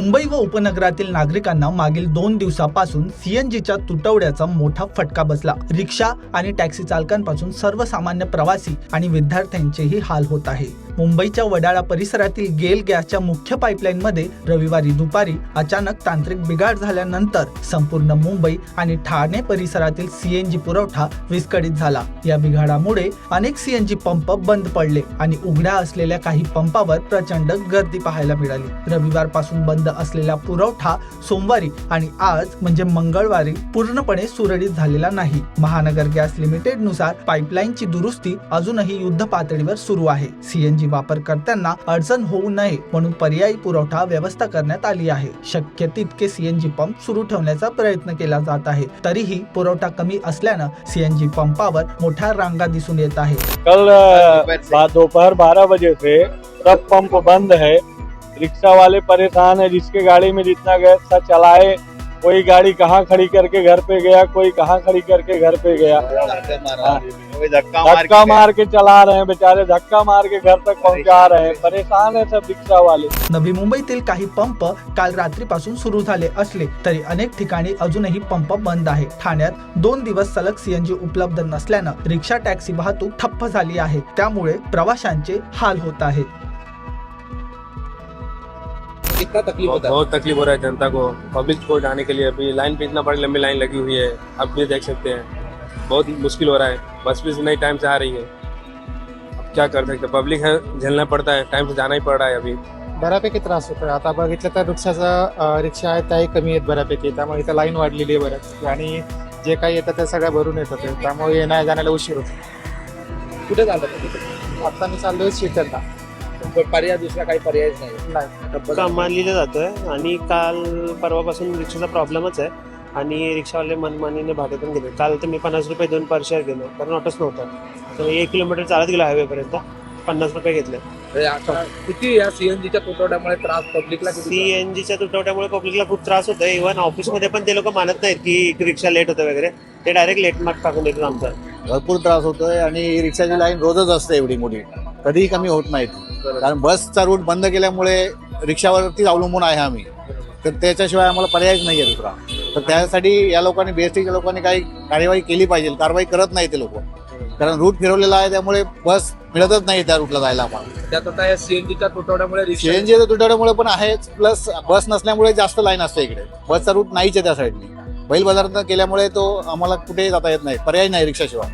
मुंबई व उपनगरातील नागरिकांना मागील दोन दिवसापासून सीएनजीच्या तुटवड्याचा मोठा फटका बसला. रिक्षा आणि टॅक्सी चालकांपासून सर्वसामान्य प्रवासी आणि विद्यार्थ्यांचेही हाल होत आहे. मुंबईच्या वडाळा परिसरातील गेल गॅसच्या मुख्य पाईपलाईनमध्ये रविवारी दुपारी अचानक तांत्रिक बिघाड झाल्यानंतर संपूर्ण मुंबई आणि ठाणे परिसरातील सीएनजी पुरवठा विस्कळीत झाला. या बिघाडामुळे अनेक सीएनजी पंप बंद पडले आणि उघड्या असलेल्या काही पंपावर प्रचंड गर्दी पाहायला मिळाली. रविवारपासून बंद असलेला पुरवठा सोमवारी आणि आज म्हणजे मंगळवारी पूर्णपणे सुरळीत झालेला नाही. महानगर गॅस लिमिटेडनुसार पाईपलाईनची दुरुस्ती अजूनही युद्ध पातळीवर सुरू आहे. सीएनजी वापरकर्त्यांना अडचण होऊ नये म्हणून पर्यायी पुरवठा व्यवस्था करण्यात आली आहे. शक्य तितके सीएनजी पंप सुरू ठेवण्याचा प्रयत्न केला जात आहे. तरीही पुरवठा कमी असल्यानं सीएनजी पंपावर मोठ्या रांगा दिसून येत आहे. कल दोपहर बारह बजे से सब पंप बंद है. रिक्शा वाले परेशान है जिसके गाड़ी में जितना गैस था चलाए कोई गाड़ी कहाँ खड़ी करके घर पे गया कोई कहाँ खड़ी करके घर पे गया। धक्का मार धक्का के मार के चला रहे हैं बेचारे धक्का मार के घर तक पहुंचा रहे हैं। परेशान है। सब रिक्शा वाले नवी मुंबईतील काही पंप काल रात्रीपासून सुरू झाले असले तरी अनेक ठिकाणी अजूनही पंप बंद आहे. ठाण्यात दोन दिवस सलग सीएनजी उपलब्ध नसल्यानं रिक्षा टॅक्सी वाहतूक ठप्प झाली आहे. त्यामुळे प्रवाशांचे हाल होत आहेत. कितना तकलीफ होता है? बहुत तकलीफ हो रहा है जनता को। पब्लिक को जाने के लिए अभी लाइन पे इतना बड़ी लंबी लाइन लगी हुई है। आप भी देख सकते हैं। बहुत मुश्किल हो रहा है। बस भी नई टाइम से आ रही है। अब क्या कर सकते पब्लिक है झेलना पड़ता है। टाइम से जाना ही पड़ रहा है अभी। बऱ्यापैकी त्रास होतोय आता बघितलं तर रिक्षाचा रिक्षा आहेत त्याही कमी आहेत बऱ्यापैकी. त्यामुळे इथं लाईन वाढलेली आहे बऱ्यापैकी आणि जे काही येतं ते सगळ्या भरून येतात. त्यामुळे येण्या जाण्याला उशीर होतो. कुठे चालतं आता मी चाललोय शिकरला पण पर्याय दुसरा काही पर्यायच नाही. नाही. काम मानलेलं जातोय आणि काल परवापासून रिक्षाचा प्रॉब्लेमच आहे. आणि रिक्षावाले मनमानीने भाडे पण गेले काल तर मी पन्नास रुपये दोन पर शेअर गेलो कारण ऑटोच नव्हता. तर एक किलोमीटर चालत गेलो हायवेपर्यंत पन्नास रुपये घेतले. आता किती या सीएनजीच्या तुटवड्यामुळे त्रास पब्लिकला? सीएनजीच्या तुटवड्यामुळे पब्लिकला खूप त्रास होतोय. इव्हन ऑफिसमध्ये पण ते लोक मानत नाहीत की रिक्षा लेट होतं वगैरे. ते डायरेक्ट लेट मार्क टाकून देतात आमचा. भरपूर त्रास होतोय आणि रिक्षाची लाईन रोजच असते एवढी मोठी. कधीही कमी होत नाहीत. कारण बसचा रूट बंद केल्यामुळे रिक्षावरतीच अवलंबून आहे आम्ही. तर त्याच्याशिवाय आम्हाला पर्यायच नाही आहे दुसरा. तर त्यासाठी या लोकांनी बीएसटीच्या लोकांनी काही कार्यवाही केली पाहिजे. कारवाई करत नाही ते लोक. कारण रूट फिरवलेला आहे त्यामुळे बस मिळतच नाही त्या रूटला जायला आम्हाला. त्यात आता या सीएनजीच्या तुटवड्यामुळे रिक्षा सीएनजी तुटवड्यामुळे पण आहेच. प्लस बस नसल्यामुळे जास्त लाईन असते इकडे. बसचा रूट नाहीच आहे त्या साईडनी बैल बाजारात केल्यामुळे तो आम्हाला कुठेही जाता येत नाही. पर्याय नाही रिक्षाशिवाय.